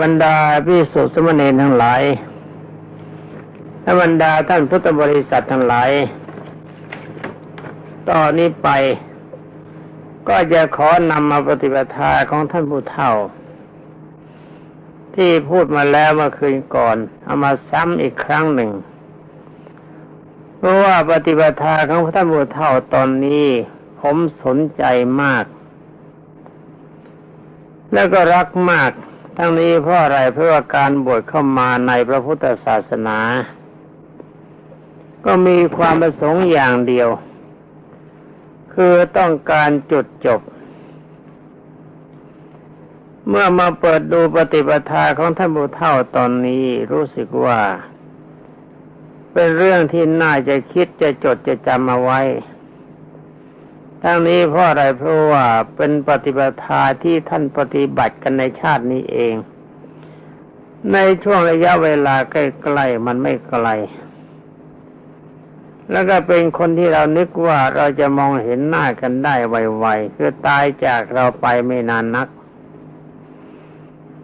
บรรดาพิสุสมณีทั้งหลายและบรรดาท่านพุทธบริษัททั้งหลายตอนนี้ไป ก็จะขอนำมาปฏิปทาของท่านผู้เฒ่า ที่พูดมาแล้วเมื่อคืนก่อน เอามาซ้ำอีกครั้งหนึ่ง เพราะว่าปฏิปทาของท่านผู้เฒ่าตอนนี้ ผมสนใจมาก แล้วก็รักมาก ทั้งนี้เพราะอะไรเพราะว่าการบวชเข้ามาในพระพุทธศาสนา ก็มีความประสงค์อย่างเดียว คือต้องการจุดจบ เมื่อมาเปิดดูปฏิปทาของท่านบุเท่าตอนนี้รู้สึกว่า เป็นเรื่องที่น่าจะคิดจะจดจะจำเอาไว้ ทั้งนี้เพราะอะไรเพราะว่าเป็นปฏิปทาที่ท่านปฏิบัติกันในชาตินี้เอง ในช่วงระยะเวลาใกล้ๆมันไม่ไกล แล้วก็เป็นคนที่เรานึกว่าเราจะมองเห็นหน้ากันได้ไวๆคือตายจากเราไปไม่นานนัก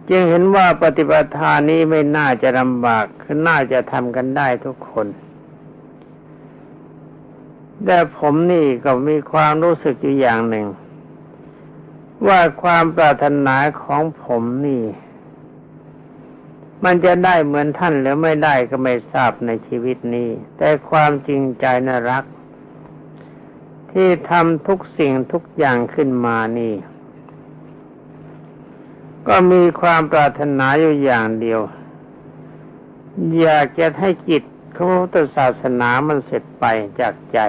จึงเห็นว่าปฏิปทานี้ไม่น่าจะลำบากคือน่าจะทำกันได้ทุกคน แต่ผมนี่ก็มีความรู้สึกอยู่อย่างหนึ่ง ว่าความปรารถนาของผมนี่ มันจะได้เหมือนท่านหรือไม่ได้ก็ไม่ทราบในชีวิตนี้ แต่ความจริงใจน่ารัก ที่ทำทุกสิ่งทุกอย่างขึ้นมานี่ ก็มีความปรารถนาอยู่อย่างเดียว อยากจะให้จิตของพุทธศาสนามันเสร็จไปจากใจ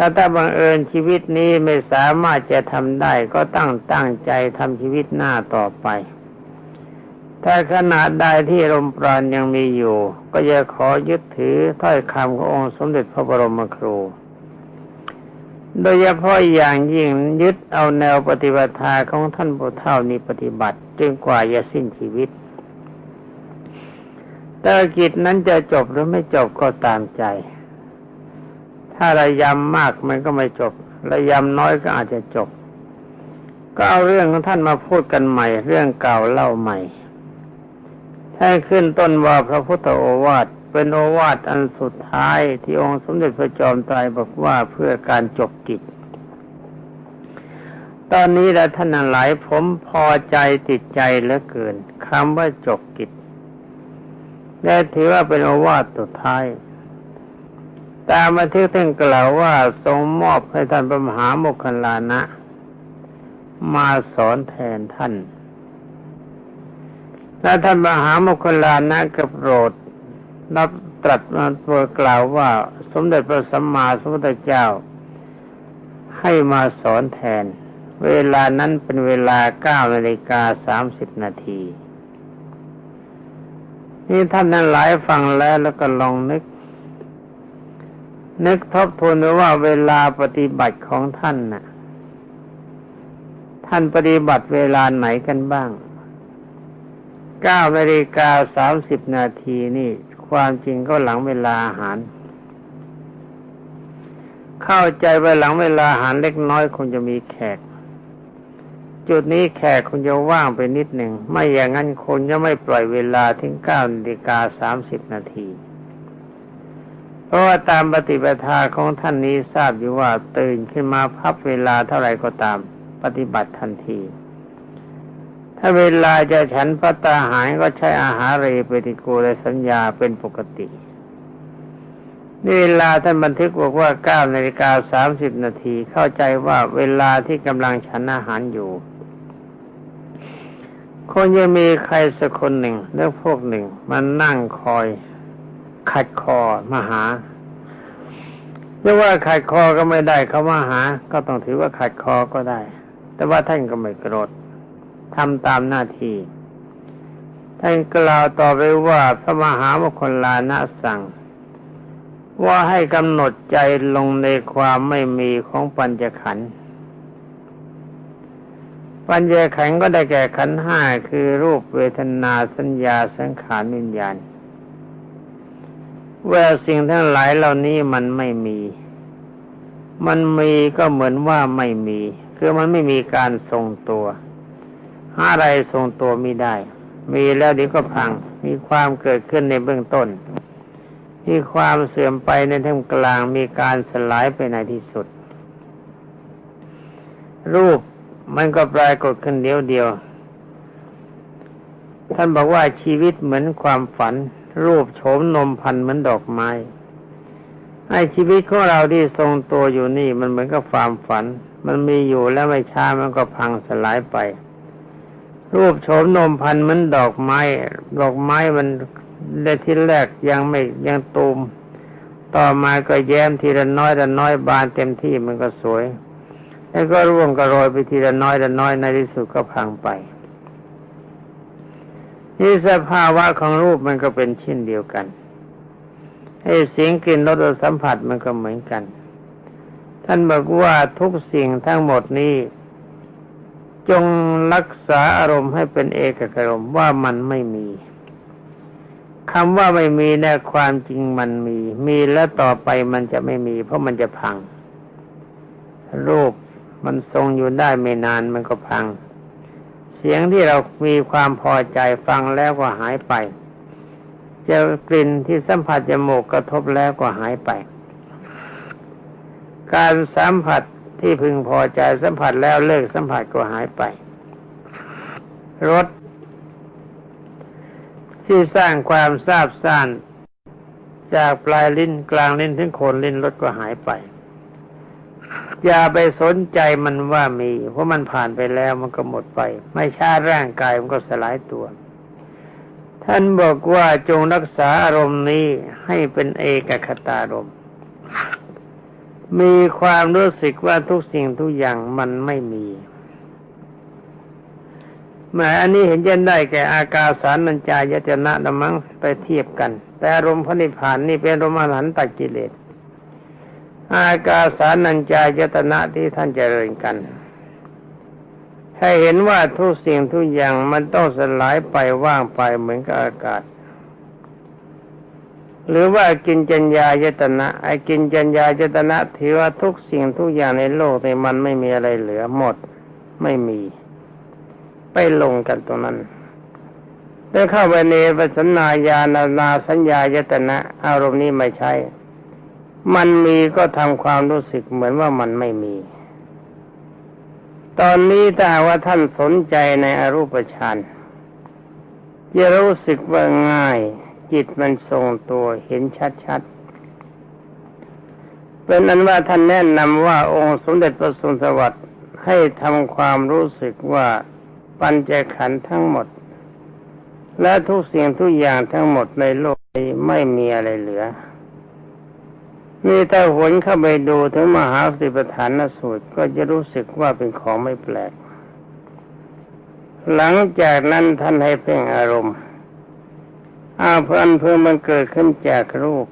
ถ้าถ้าบังเอิญชีวิตนี้ไม่สามารถจะทำได้ก็ตั้งตั้งใจทำชีวิตหน้าต่อไป ถ้าขนาดใดที่ลมปราณยังมีอยู่ ก็จะขอยึดถือถ้อยคำขององค์สมเด็จพระบรมครู โดยเฉพาะอย่างยิ่งยึดเอาแนวปฏิบัติของท่านผู้เฒ่านี้ปฏิบัติจนกว่าจะสิ้นชีวิตแต่กิจนั้นจะจบหรือไม่จบก็ตามใจ ถ้าระยำมากมันก็ไม่จบ ระยำน้อยก็อาจจะจบ ก็เอาเรื่องของท่านมาพูดกันใหม่ เรื่องเก่าเล่าใหม่ให้ขึ้นต้นว่าพระพุทธโอวาทเป็นโอวาทอันสุดท้ายที่องค์สมเด็จพระจอมไตรบอกว่าเพื่อการจบกิจ ตอนนี้แล้วท่านหลายผมพอใจติดใจเหลือเกินคำว่าจบกิจและถือว่าเป็นโอวาทสุดท้าย ตามมาที่ท่านกล่าวว่าทรงมอบให้ท่านพระมหาโมคคัลลานะ มาสอนแทนท่าน และท่านมหาโมคคัลลานะก็โปรดรับตรัสมาโปรดกล่าวว่า สมเด็จพระสัมมาสัมพุทธเจ้า ให้มาสอนแทน เวลานั้นเป็นเวลาเก้านาฬิกาสามสิบนาทีนี่ท่านนั้นหลายฟังแล้วแล้วก็ลองนึก นึกทบทวนดูว่าเวลาปฏิบัติของท่านน่ะ ท่านปฏิบัติเวลาไหนกันบ้างเก้านาฬิกาสามสิบนาทีนี่ ความจริงก็หลังเวลาอาหาร เข้าใจว่าหลังเวลาอาหารเล็กน้อยคงจะมีแขก จุดนี้แขกคงจะว่างไปนิดหนึ่ง ไม่อย่างนั้นคนจะไม่ปล่อยเวลาถึงเก้านาฬิกาสามสิบนาที เพราะว่าตามปฏิปทาของท่านนี้ทราบอยู่ว่าตื่นขึ้นมาพับเวลาเท่าไหร่ก็ตาม ปฏิบัติทันที ถ้าเวลาจะฉันพัตตาหารก็ใช้อาหารเรปฏิกูลสัญญาเป็นปกตินี่เวลาท่านบันทึกบอกว่าเก้านาฬิกาสามสิบนาทีเข้าใจว่าเวลาที่กำลังฉันอาหารอยู่คงจะมีใครสักคนหนึ่งหรือพวกหนึ่งมันนั่งคอย ขัดคอมาหาเรียกว่าขัดคอก็ไม่ได้เขามาหา ก็ต้องถือว่าขัดคอก็ได้ แต่ว่าท่านก็ไม่โกรธทำตามหน้าที่ท่านกล่าวต่อไปว่าพระมหามคคลลานะสั่ง ว่าให้กำหนดใจลงในความไม่มีของปัญจขันธ์ปัญญาขันก็ได้แก่ขันห้าคือรูปเวทนาสัญญาสังขารวิญญาณ วลาสิ่งทั้งหลายเหล่านี้มันไม่มี มันมีก็เหมือนว่าไม่มี คือมันไม่มีการทรงตัว อะไรทรงตัวไม่ได้ มีแล้วเดี๋ยวก็พัง มีความเกิดขึ้นในเบื้องต้น มีความเสื่อมไปในท่ามกลาง มีการสลายไปในที่สุด รูปมันก็ปรากฏขึ้นเดียวเดียว ท่านบอกว่าชีวิตเหมือนความฝัน รูปโฉมนมพันเหมือนดอกไม้ไอ้ชีวิตของเราที่ทรงตัวอยู่นี่มันเหมือนกับความฝัน มันมีอยู่แล้วไม่ช้ามันก็พังสลายไป รูปโฉมนมพันเหมือนดอกไม้ ดอกไม้มันในที่แรกยังไม่ยังตูม ต่อมาก็แย้มทีละน้อยละน้อยบานเต็มที่มันก็สวย แล้วก็ร่วงกระโรยไปทีละน้อยละน้อยในที่สุดก็พังไป นี่สภาวะของรูปมันก็เป็นเช่นเดียวกันไอ้เสียงกลิ่นรสสัมผัสมันก็เหมือนกัน ท่านบอกว่าทุกสิ่งทั้งหมดนี้ จงรักษาอารมณ์ให้เป็นเอกอารมณ์ว่ามันไม่มีคำว่าไม่มีแน่ความจริงมันมี มีแล้วต่อไปมันจะไม่มี เพราะมันจะพังรูปมันทรงอยู่ได้ไม่นานมันก็พัง เสียงที่เรามีความพอใจฟังแล้วก็หายไปจะกลิ่นที่สัมผัสจมูกกระทบแล้วก็หายไป การสัมผัสที่พึงพอใจสัมผัสแล้วเลิกสัมผัสก็หายไปรสที่สร้างความทราบซ่านจากปลายลิ้นกลางลิ้นถึงโคนลิ้นรสก็หายไป อย่าไปสนใจมันว่ามี เพราะมันผ่านไปแล้วมันก็หมดไป ไม่ช้าร่างกายมันก็สลายตัว ท่านบอกว่าจงรักษาอารมณ์นี้ให้เป็นเอกคตารมณ์มีความรู้สึกว่าทุกสิ่งทุกอย่างมันไม่มีแม้อันนี้เห็นจะได้แก่อากาสารนัญจายตนะละมังไปเทียบกัน แต่อารมณ์พระนิพพานนี่เป็นอารมณ์อรหันตกิเลส อากาสานัญจายตนะที่ท่านเจริญกัน ให้เห็นว่าทุกสิ่งทุกอย่างมันต้องสลายไปว่างไปเหมือนกับอากาศ หรือว่ากินจัญญายตนะไอ้กินจัญญายตนะถือว่าทุกสิ่งทุกอย่างในโลกในมันไม่มีอะไรเหลือหมดไม่มี ไปลงกันตรงนั้นได้เข้าไปในปัสนาญาณนาสัญญายตนะ อารมณ์นี้ไม่ใช่ มันมีก็ทำความรู้สึกเหมือนว่ามันไม่มี ตอนนี้ถ้าว่าท่านสนใจในอรูปฌานจะรู้สึกว่าง่าย จิตมันทรงตัวเห็นชัดๆเป็นนั้นว่าท่านแนะนำว่าองค์สมเด็จพระสุนทรวัตรให้ทำความรู้สึกว่าปัญจขันธ์ทั้งหมด และทุกสิ่งทุกอย่างทั้งหมดในโลกนี้ไม่มีอะไรเหลือ นี่ถ้าหวนเข้าไปดูถึงมหาสติปัฏฐานสูตรก็จะรู้สึกว่าเป็นของไม่แปลก หลังจากนั้นท่านให้เพ่งอารมณ์อาพันเพิ่มมันเกิดขึ้นจากรูป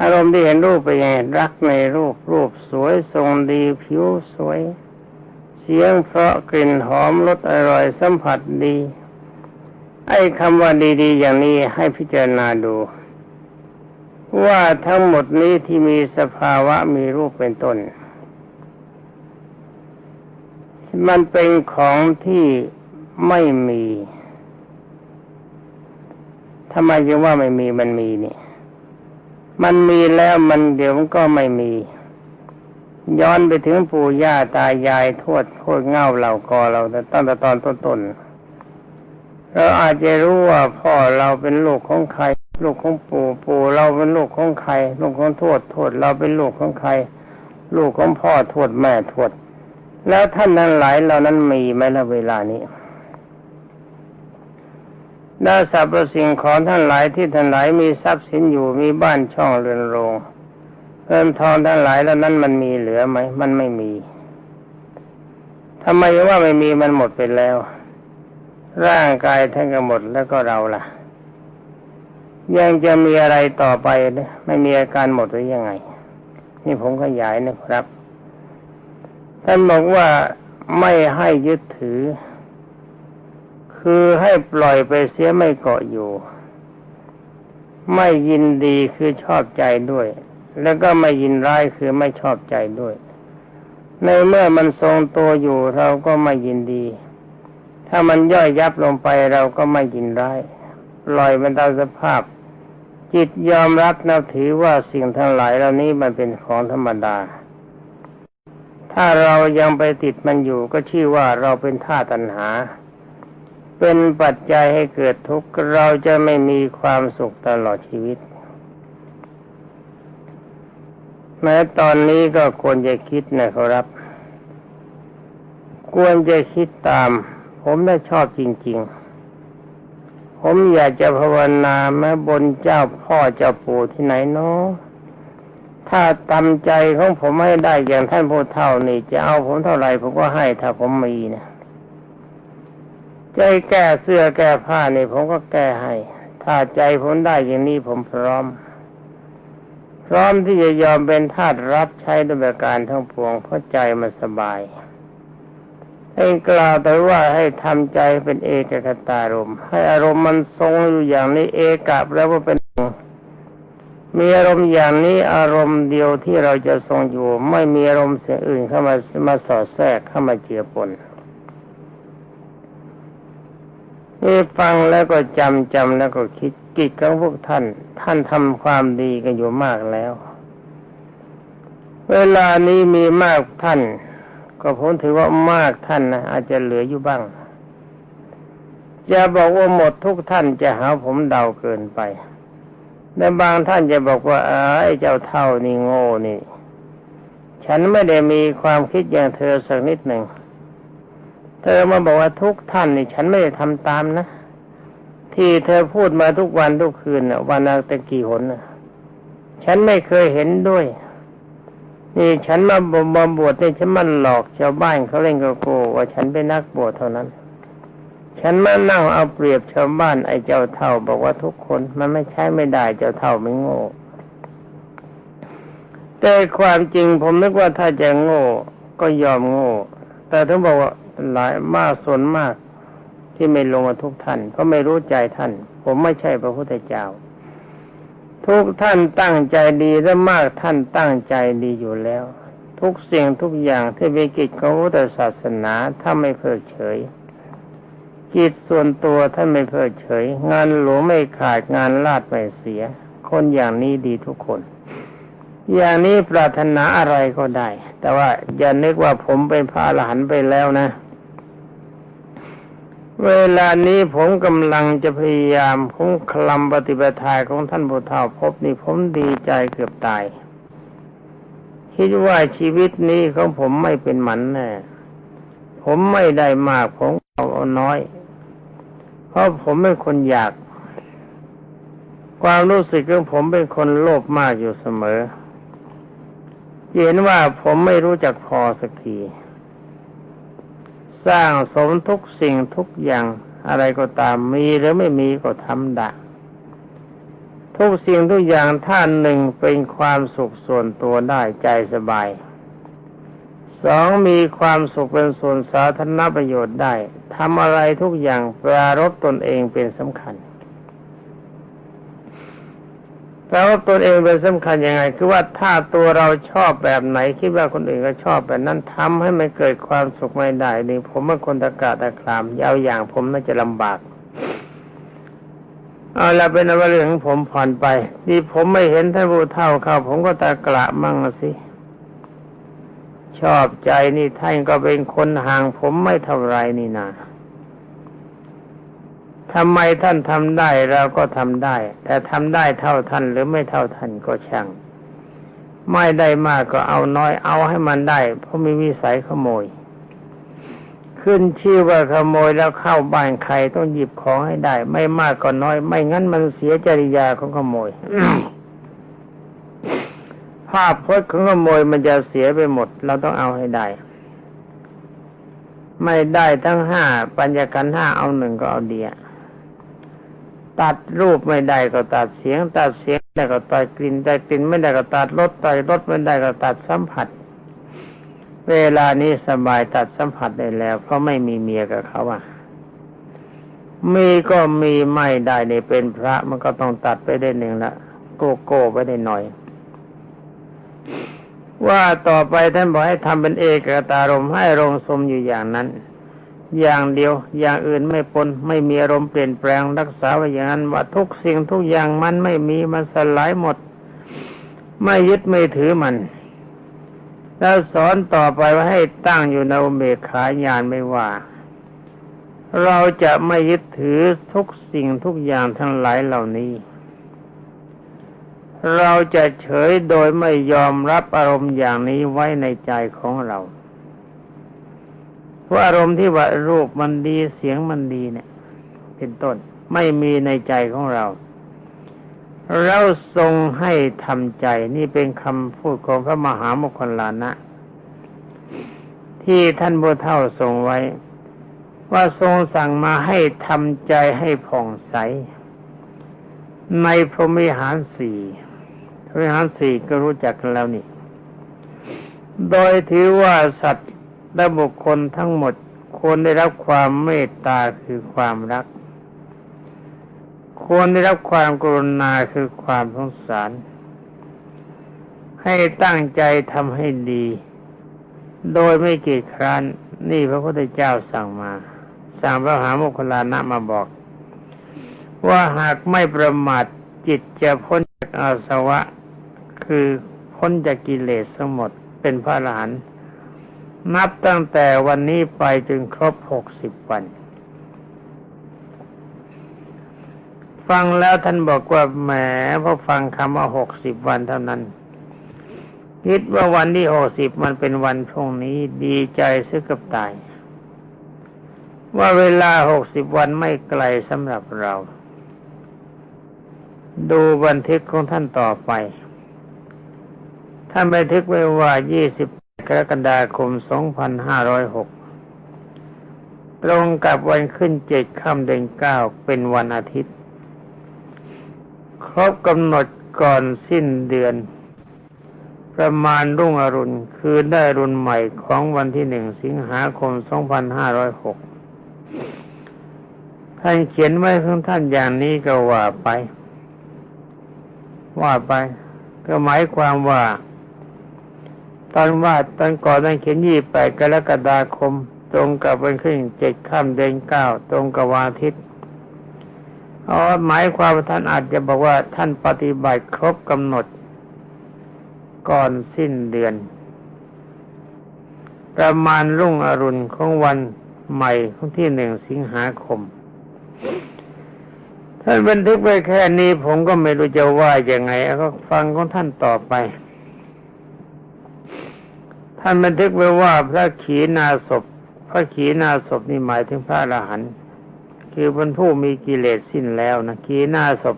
อารมณ์ที่เห็นรูปไปยังรักในรูปรูปสวยทรงดีผิวสวย เสียงเพราะกลิ่นหอมรสอร่อยสัมผัสดี ไอ้คำว่าดีๆ อย่างนี้ให้พิจารณาดู ว่าทั้งหมดนี้ที่มีสภาวะมีรูปเป็นต้น มันเป็นของที่ไม่มีทำไมจึงว่าไม่มีมันมีนี่ มันมีแล้วมันเดี๋ยวมันก็ไม่มี ย้อนไปถึงปู่ย่าตายายทวดโคตรเง่าเหล่ากอเราแต่ตั้งแต่ตอนต้นๆเราอาจจะรู้ว่าพ่อเราเป็นลูกของใคร ลูกของปู่ปู่เราเป็นลูกของใครลูกของทวดทวดเราเป็นลูกของใคร ลูกของพ่อทวดแม่ทวด แล้วท่านนั้นหลายเหล่านั้นมีไหมละเวลานี้ได้สรรพสิ่งของท่านหลายที่ท่านหลายมีทรัพย์สินอยู่มีบ้านช่องเรือนโรงเงินทองท่านหลายแล้วนั้นมันมีเหลือไหมมันไม่มีทำไมว่าไม่มีมันหมดไปแล้ว ร่างกายท่านก็หมดแล้วก็เราล่ะ ยังจะมีอะไรต่อไปไม่มีอาการหมดหรือยังไง นี่ผมขยายนะครับ ท่านบอกว่าไม่ให้ยึดถือ คือให้ปล่อยไปเสียไม่เกาะอยู่ ไม่ยินดีคือชอบใจด้วย แล้วก็ไม่ยินร้ายคือไม่ชอบใจด้วย ในเมื่อมันทรงตัวอยู่เราก็ไม่ยินดี ถ้ามันย่อยยับลงไปเราก็ไม่ยินร้าย ปล่อยมันตามสภาพ จิตยอมรับนับถือว่าสิ่งทั้งหลายเหล่านี้มันเป็นของธรรมดา ถ้าเรายังไปติดมันอยู่ก็ชื่อว่าเราเป็นท่าตัณหา เป็นปัจจัยให้เกิดทุกข์เราจะไม่มีความสุขตลอดชีวิต แม้ตอนนี้ก็ควรจะคิดนะครับ ควรจะคิดตาม ผมได้ชอบจริง ๆ ผมอยากจะภาวนาแม้บนเจ้าพ่อเจ้าปู่ที่ไหนเนาะถ้าตามใจของผมให้ได้อย่างท่านผู้เฒ่านี่ จะเอาผมเท่าไหร่ผมก็ให้ถ้าผมมีนะใจแก้เสื้อแก้ผ้านี่ผมก็แก้ให้ ถ้าใจผมได้อย่างนี้ผมพร้อม พร้อมที่จะยอมเป็นทาสรับใช้ด้วยการทั้งปวงเพราะใจมันสบาย ให้กล่าวแต่ว่าให้ทำใจเป็นเอกคตารมณ์ให้อารมณ์มันทรงอยู่อย่างนี้เอกะแล้วว่าเป็นมีอารมณ์อย่างนี้อารมณ์เดียวที่เราจะทรงอยู่ ไม่มีอารมณ์เสียอื่นเข้ามามาสอดแทรกเข้ามาเจือปนนี่ฟังแล้วก็จำจำแล้วก็คิดกิจของพวกท่าน ท่านทำความดีกันอยู่มากแล้ว เวลานี้มีมากท่าน ก็ผมถือว่ามากท่านนะอาจจะเหลืออยู่บ้างจะบอกว่าหมดทุกท่านจะหาผมเดาเกินไปแต่บางท่านจะบอกว่าไอ้เจ้าเท่านี่โง่นี่ ฉันไม่ได้มีความคิดอย่างเธอสักนิดหนึ่ง เธอมาบอกว่าทุกท่านนี่ ฉันไม่ได้ทำตามนะ ที่เธอพูดมาทุกวันทุกคืนนะวันละตะกี่หนนะฉันไม่เคยเห็นด้วย นี่ฉันมาบวบวชนี่ฉันมันหลอกชาวบ้านเขาเล่นโกโกว่าฉันเป็นนักบวชเท่านั้น ฉันมานั่งเอาเปรียบชาวบ้านไอ้เจ้าเท่า บอกว่าทุกคนมันไม่ใช่ไม่ได้เจ้าเท่าไม่โง่แต่ความจริงผมนึกว่าถ้าจะโง่ก็ยอมโง่ แต่ถึงบอกว่าหลายมากส่วนมากที่ไม่ลงมาทุกท่านเพราไม่รู้ใจท่าน ผมไม่ใช่พระพุทธเจ้า ทุกท่านตั้งใจดีและมากท่านตั้งใจดีอยู่แล้ว ทุกสิ่งทุกอย่างที่เป็นกิจของพุทธศาสนาถ้าไม่เพิกเฉยกิจส่วนตัวท่านไม่เพิกเฉย งานหลวงไม่ขาดงานลาดไม่เสีย คนอย่างนี้ดีทุกคน อย่างนี้ปรารถนาอะไรก็ได้ แต่ว่าอย่านึกว่าผมเป็นพระอรหันต์ไปแล้วนะ เวลานี้ผมกำลังจะพยายามผมคลำปฏิปทาของท่านพุทธาพบนี่ผมดีใจเกือบตาย คิดว่าชีวิตนี้ของผมไม่เป็นหมันแน่ผมไม่ได้มากผมเอาเอาน้อย เพราะผมเป็นคนอยาก ความรู้สึกของผมเป็นคนโลภมากอยู่เสมอเห็นว่าผมไม่รู้จักพอสักที สร้างสมทุกสิ่งทุกอย่างอะไรก็ตามมีหรือไม่มีก็ทำได้ทุกสิ่งทุกอย่างท่านหนึ่งเป็นความสุขส่วนตัวได้ใจสบายสองมีความสุขเป็นส่วนสาธารณประโยชน์ได้ทำอะไรทุกอย่างปรารบตนเองเป็นสำคัญ แปลว่าตนเองเป็นสำคัญยังไง คือว่าถ้าตัวเราชอบแบบไหน คิดว่าคนอื่นก็ชอบแบบนั้นทำให้มันเกิดความสุขไม่ได้นี่ผมเป็นคนตะกาตะครามยาวอย่างผมน่าจะลำบากเอาละเป็นอวเรื่องของผมผ่อนไปนี่ผมไม่เห็นท่านผู้เฒ่าเขาผมก็ตะกระมั่งสิชอบใจนี่ท่านก็เป็นคนห่างผมไม่เท่าไรนี่นา ทำไมท่านทำได้เราก็ทำได้ แต่ทำได้เท่าท่านหรือไม่เท่าท่านก็ช่าง ไม่ได้มากก็เอาน้อยเอาให้มันได้ เพราะมีวิสัยขโมย ขึ้นชื่อว่าขโมยแล้วเข้าบ้านใครต้องหยิบของให้ได้ ไม่มากก็น้อย ไม่งั้นมันเสียจริยาของขโมยภาพพจน์ของขโมยมันจะเสียไปหมด เราต้องเอาให้ได้ ไม่ได้ทั้งห้าปัญญากันห้าเอาหนึ่งก็เอาเดีย ตัดรูปไม่ได้ก็ตัดเสียง ตัดเสียงได้ก็ตัดกลิ่นได้กลิ่นไม่ได้ก็ตัดรสตัดรสไม่ได้ก็ตัดสัมผัส เวลานี้สบายตัดสัมผัสได้แล้ว เพราะไม่มีเมียกับเขาอะมีก็มีไม่ได้ในเป็นพระมันก็ต้องตัดไปได้หนึ่งละโกโก้ไปได้หน่อย ว่าต่อไปท่านบอกให้ทำเป็นเอกตารมให้รงสมอยู่อย่างนั้น อย่างเดียว อย่างอื่นไม่ปน ไม่มีอารมณ์เปลี่ยนแปลงรักษาไว้อย่างนั้นว่าทุกสิ่งทุกอย่างมันไม่มีมันสลายหมด ไม่ยึดไม่ถือมัน แล้วสอนต่อไปว่าให้ตั้งอยู่ในอุเบกขาญาณไม่ว่า เราจะไม่ยึดถือทุกสิ่งทุกอย่างทั้งหลายเหล่านี้ เราจะเฉยโดยไม่ยอมรับอารมณ์อย่างนี้ไว้ในใจของเรา เพราะอารมณ์ที่ว่ารูปมันดีเสียงมันดีเนี่ย เป็นต้นไม่มีในใจของเรา เราทรงให้ทำใจนี่เป็นคำพูดของพระมหาโมคคลลานะ ที่ท่านบุเท่าทรงไว้ ว่าทรงสั่งมาให้ทำใจให้ผ่องใส ในพรหมิหารสี่พรหมิหารสี่ก็รู้จักกันแล้วนี่โดยถือว่าสัตว์ และบุคคลทั้งหมดควรได้รับความเมตตาคือความรัก ควรได้รับความกรุณาคือความสงสาร ให้ตั้งใจทำให้ดี โดยไม่เกียจคร้านนี่พระพุทธเจ้าสั่งมา สั่งพระมหาโมคคลานะมาบอก ว่าหากไม่ประมาทจิตจะพ้นจากอาสวะ คือพ้นจากกิเลสทั้งหมดเป็นพระอรหัน นับตั้งแต่วันนี้ไปจนครบหกสิบวัน ฟังแล้วท่านบอกว่าแหมพอฟังคำว่าหกสิบวันเท่านั้นคิดว่าวันที่หกสิบมันเป็นวันพรุ่งนี้ดีใจซึกกับตาย ว่าเวลาหกสิบวันไม่ไกลสำหรับเรา ดูบันทึกของท่านต่อไปท่านบันทึกไว้ว่า ยี่สิบ กรกฎาคม 2506 ตรงกับวันขึ้นเจ็ดค่ำเดือนเก้าเป็นวันอาทิตย์ ครบกำหนดก่อนสิ้นเดือน ประมาณรุ่งอรุณคือได้รุนใหม่ของวันที่หนึ่งสิงหาคม 2506 ท่านเขียนไว้ของท่านอย่างนี้ก็ว่าไป ว่าไป ก็หมายความว่า ตอนว่าตอนก่อนนั้นเขียนยี่แปดกรกฎาคม ตรงกับวันขึ้นเจ็ดค่ำเดือนเก้าตรงกับวันอาทิตย์อ๋อหมายความว่าท่านอาจจะบอกว่าท่านปฏิบัติครบกำหนด ก่อนสิ้นเดือน ประมาณรุ่งอรุณของวันใหม่ของที่หนึ่งสิงหาคม ท่านบันทึกไว้แค่นี้ผมก็ไม่รู้จะว่ายังไงก็ฟังของท่านต่อไป ท่านบันทึกไว้ว่าพระขีณาสพพระขีณาสพนี่หมายถึงพระอรหันต์คือเป็นผู้มีกิเลสสิ้นแล้วนะขีณาสพ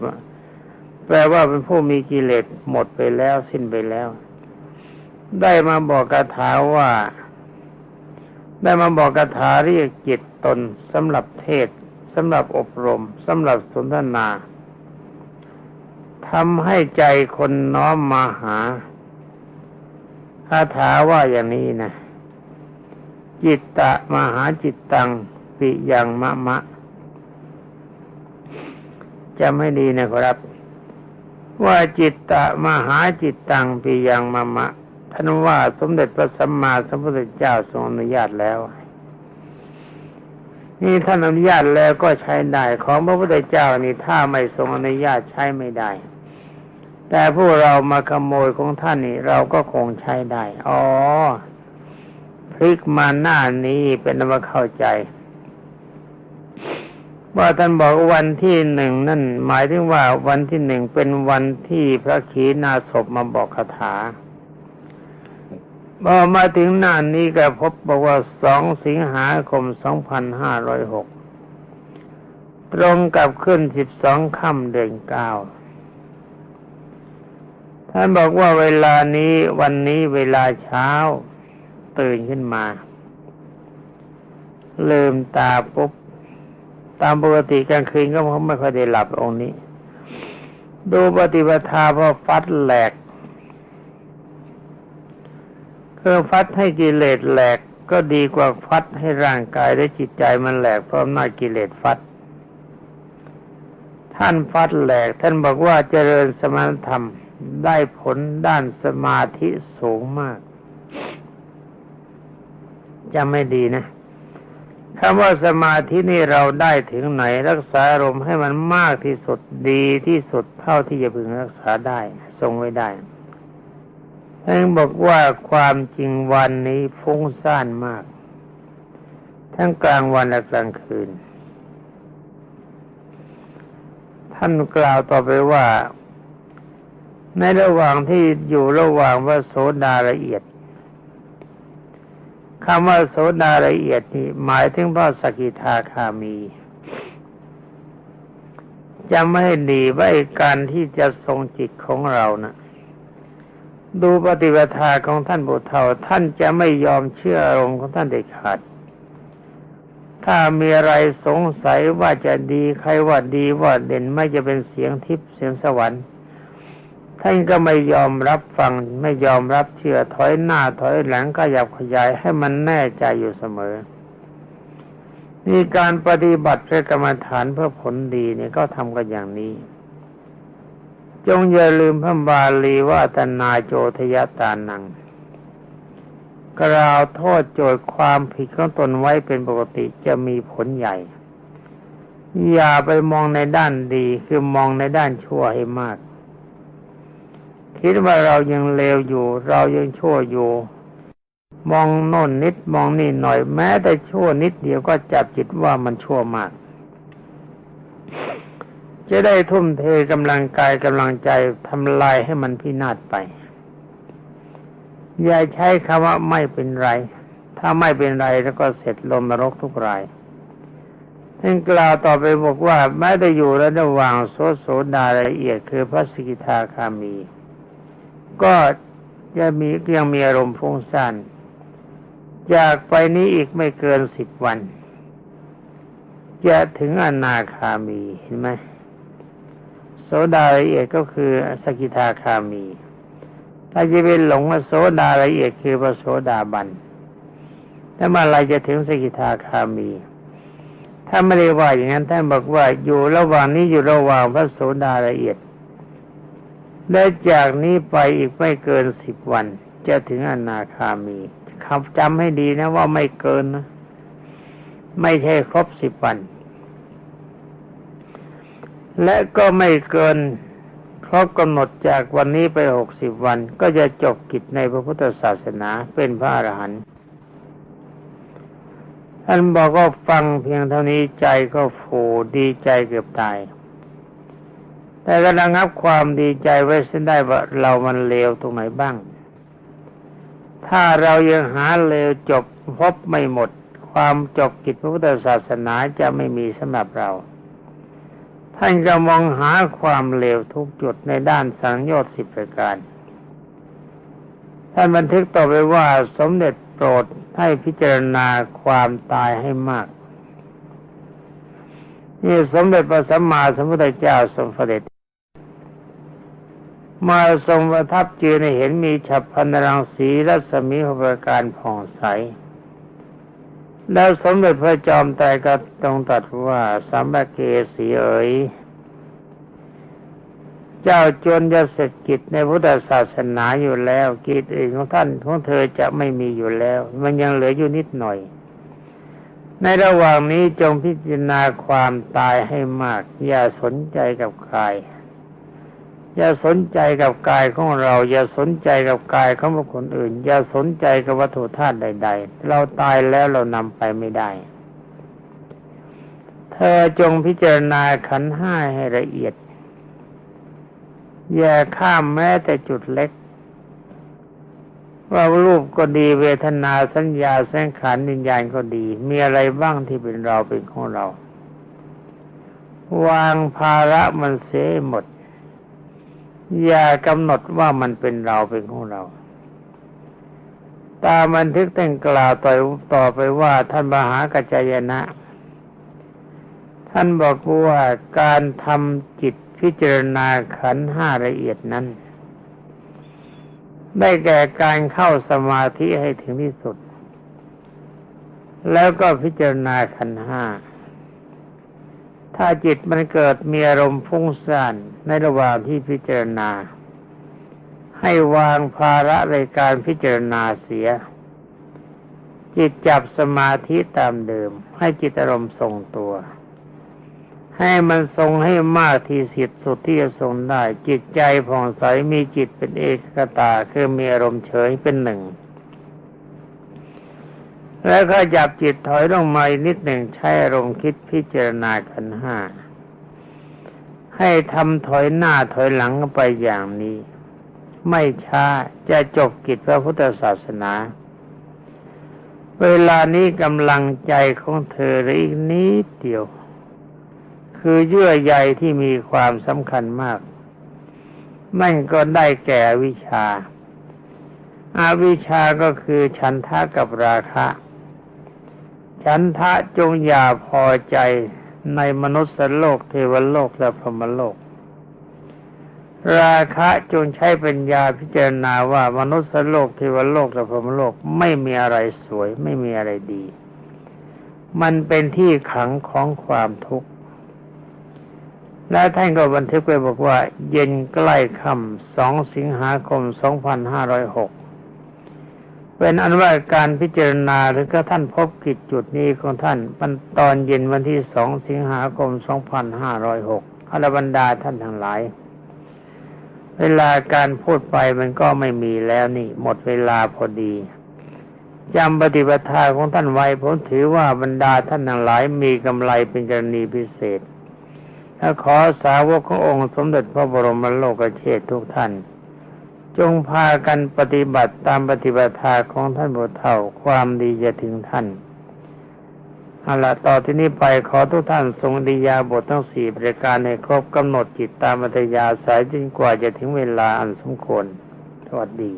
แปลว่าเป็นผู้มีกิเลสหมดไปแล้วสิ้นไปแล้ว ได้มาบอกคาถาว่า ได้มาบอกคาถาเรียกจิตตนสำหรับเทศสำหรับอบรมสำหรับสนทนาทำให้ใจคนน้อมมาหา คาถาว่าอย่างนี้นะ จิตตะมหาจิตตัง ปิยังมะมะ จะไม่ดีนะครับ ว่าจิตตะมหาจิตตัง ปิยังมะมะท่านว่าสมเด็จพระสัมมาสัมพุทธเจ้าทรงอนุญาตแล้ว นี่ท่านอนุญาตแล้วก็ใช้ได้ ของพระพุทธเจ้านี่ถ้าไม่ทรงอนุญาตใช้ไม่ได้ แต่ผู้เรามาขโมยของท่านนี่เราก็คงใช้ได้ อ๋อ พลิกมาหน้านี้เป็นมาเข้าใจ ว่าท่านบอกวันที่หนึ่งนั่น หมายถึงว่าวันที่หนึ่งเป็นวันที่พระขีณาสพมาบอกคาถาพอมาถึงหน้านี้ก็พบบอกว่าสองสิงหาคมสองพันห้าร้อยหกตรงกับขึ้นสิบสองค่ำเดือนเก้า ท่านบอกว่าเวลานี้วันนี้เวลาเช้าตื่นขึ้นมาลืมตาปุ๊บ ตามปกติกลางคืนก็ไม่ค่อยได้หลับองค์นี้ ดูปฏิปทาพอฟัดแหลกคือฟัดให้กิเลสแหลกก็ดีกว่าฟัดให้ร่างกายและจิตใจมันแหลกเพราะอำนาจกิเลสฟัด ท่านฟัดแหลก ท่านบอกว่าเจริญสมณธรรม ได้ผลด้านสมาธิสูงมากจะไม่ดีนะคำว่าสมาธินี่เราได้ถึงไหน รักษาอารมณ์ให้มันมากที่สุดดีที่สุดเท่าที่จะพึงรักษาได้ ทรงไว้ได้ท่านบอกว่าความจริงวันนี้ฟุ้งซ่านมาก ทั้งกลางวันและกลางคืน ท่านกล่าวต่อไปว่า ในระหว่างที่อยู่ระหว่างว่าโสดาละเอียดคำว่าโสดาละเอียดนี่หมายถึงพระสกิทาคามีจะไม่ให้ดีว่าการที่จะทรงจิตของเรานะ่ะดูปฏิปทาของท่านบุตรเฒ่าท่านจะไม่ยอมเชื่ออารมณ์ของท่านเด็ดขาด ถ้ามีอะไรสงสัยว่าจะดีใครว่าดีว่าเด่นไม่จะเป็นเสียงทิพย์เสียงสวรรค์ ท่านก็ไม่ยอมรับฟังไม่ยอมรับเชื่อถอยหน้าถอยหลังก็ยับขยายให้มันแน่ใจอยู่เสมอ นี่การปฏิบัติเพื่อกรรมฐานเพื่อผลดีเนี่ยก็ทำกันอย่างนี้ จงอย่าลืมพระบาลีว่าตนาโจทยตานัง กล่าวโทษโจทย์ความผิดของตนไว้เป็นปกติจะมีผลใหญ่ อย่าไปมองในด้านดีคือมองในด้านชั่วให้มาก คิดว่าเรายังเลวอยู่ เรายังชั่วอยู่ มองโน่นนิดมองนี่หน่อยแม้แต่ชั่วนิดเดียวก็จับจิตว่ามันชั่วมาก จะได้ทุ่มเทกำลังกายกำลังใจทำลายให้มันพินาศไป อย่าใช้คำว่าไม่เป็นไร ถ้าไม่เป็นไรแล้วก็เสร็จลมนรกทุกรายท่านกล่าวต่อไปบอกว่าแม้ได้อยู่ระหว่างโสโสดาละเอียดคือพระสกิทาคามี ก็จะมียังมีอารมณ์ฟุ้งซ่านจากไปนี้อีกไม่เกินสิบวัน จะถึงอนาคามีเห็นไหมโสดาละเอียดก็คือสกิทาคามี ถ้าจะเป็นหลงว่าโสดาละเอียดคือพระโสดาบันแล้วมื่อไรจะถึงสกิทาคามี ถ้าไม่ได้ว่าอย่างนั้นท่านบอกว่าอยู่ระหว่างนี้อยู่ระหว่างพระโสดาละเอียด และจากนี้ไปอีกไม่เกินสิบวัน จะถึงอนาคามีคำจำให้ดีนะว่าไม่เกินนะไม่ใช่ครบสิบวัน และก็ไม่เกินครบกำหนดจากวันนี้ไปหกสิบวัน ก็จะจบกิจในพระพุทธศาสนาเป็นพระอรหันต์ท่านบอกก็ฟังเพียงเท่านี้ใจก็ฟูดีใจเกือบตาย แต่ก็ระงับความดีใจไว้เส้นได้ว่าเรามันเลวตรงไหนบ้าง ถ้าเรายังหาเลวจบพบไม่หมด ความจบกิจพระพุทธศาสนาจะไม่มีสำหรับเรา ท่านจะมองหาความเลวทุกจุดในด้านสังโยชน์สิบประการ ท่านบันทึกต่อไปว่าสมเด็จโปรดให้พิจารณาความตายให้มากนี่สมเด็จพระสัมมาสัมพุทธเจ้าทรงเสด็จ มาทรงประทับยืนเห็นมีฉับพันรังสีรัศมีหประการผ่องใส แล้วสมเด็จพระจอมไตรก็ตรงตัดว่าสัมภเกสีเอ๋ยเจ้าจนจะเสร็จกิจในพุทธศาสนาอยู่แล้ว กิจอื่นของท่านของเธอจะไม่มีอยู่แล้ว มันยังเหลืออยู่นิดหน่อย ในระหว่างนี้จงพิจารณาความตายให้มาก อย่าสนใจกับใคร อย่าสนใจกับกายของเรา อย่าสนใจกับกายของบุคคลอื่น อย่าสนใจกับวัตถุธาตุใด ๆ เราตายแล้วเรานำไปไม่ได้ เธอจงพิจารณาขันห้าให้ละเอียด อย่าข้ามแม้แต่จุดเล็ก ว่ารูปก็ดีเวทนาสัญญาสังขารวิญญาณก็ดี มีอะไรบ้างที่เป็นเราเป็นของเรา วางภาระมันเสียหมด อย่ากำหนดว่ามันเป็นเราเป็นของเรา ตามบันทึกแต่งกล่าวต่อต่อไปว่าท่านมหากัจจายนะ ท่านบอกว่าการทำจิตพิจารณาขันห้าละเอียดนั้น ได้แก่การเข้าสมาธิให้ถึงที่สุด แล้วก็พิจารณาขันห้า ถ้าจิตมันเกิดมีอารมณ์ฟุ้งซ่านในระหว่างที่พิจารณา ให้วางภาระในการพิจารณาเสีย จิตจับสมาธิตามเดิม ให้จิตอารมณ์ทรงตัว ให้มันทรงให้มากที่สิทธิสุดที่จะทรงได้ จิตใจผ่องใสมีจิตเป็นเอกตาคือมีอารมณ์เฉยเป็นหนึ่ง แล้วก็จับจิตถอยลงมาอีกนิดหนึ่งใช้อารมณ์คิดพิจารณาขันห้า ให้ทำถอยหน้าถอยหลังไปอย่างนี้ ไม่ช้าจะจบกิจพระพุทธศาสนา เวลานี้กำลังใจของเธอหลืออีกนิดเดียว คือเยื่อใยที่มีความสำคัญมากมันก็ได้แก่วิชาอาวิชาก็คือฉันทะกับราคะ ฉันทะจงอย่าพอใจในมนุษย์โลกเทวโลกและพรหมโลก ราคะจงใช้ปัญญาพิจารณาว่ามนุษย์โลกเทวโลกและพรหมโลกไม่มีอะไรสวย ไม่มีอะไรดี มันเป็นที่ขังของความทุกข์ และท่านก็บันทึกไว้บอกว่า เย็นใกล้ค่ำสองสิงหาคมสองพันห้าร้อยหก เป็นอันว่าการพิจารณาหรือก็ท่านพบกิจจุดนี้ของท่านมันตอนเย็นวันที่สองสิงหาคมสองพันห้าร้อยหกอรบรรดาท่านทั้งหลาย เวลาการพูดไปมันก็ไม่มีแล้วนี่ หมดเวลาพอดีจำปฏิปทาของท่านไว้ผมถือว่าบรรดาท่านทั้งหลายมีกำไรเป็นกรณีพิเศษถ้าขอสาวกขององค์สมเด็จพระบรมโลกเชษทุกท่าน จงพากันปฏิบัติตามปฏิบัติทาของท่านบุตรเท่าความดีจะถึงท่านเอาละต่อที่นี้ไปขอทุกท่านทรงดียาบททั้งสี่ประการในครบกำหนดจิตตามอัธยาสายจนกว่าจะถึงเวลาอันสมควร สวัสดี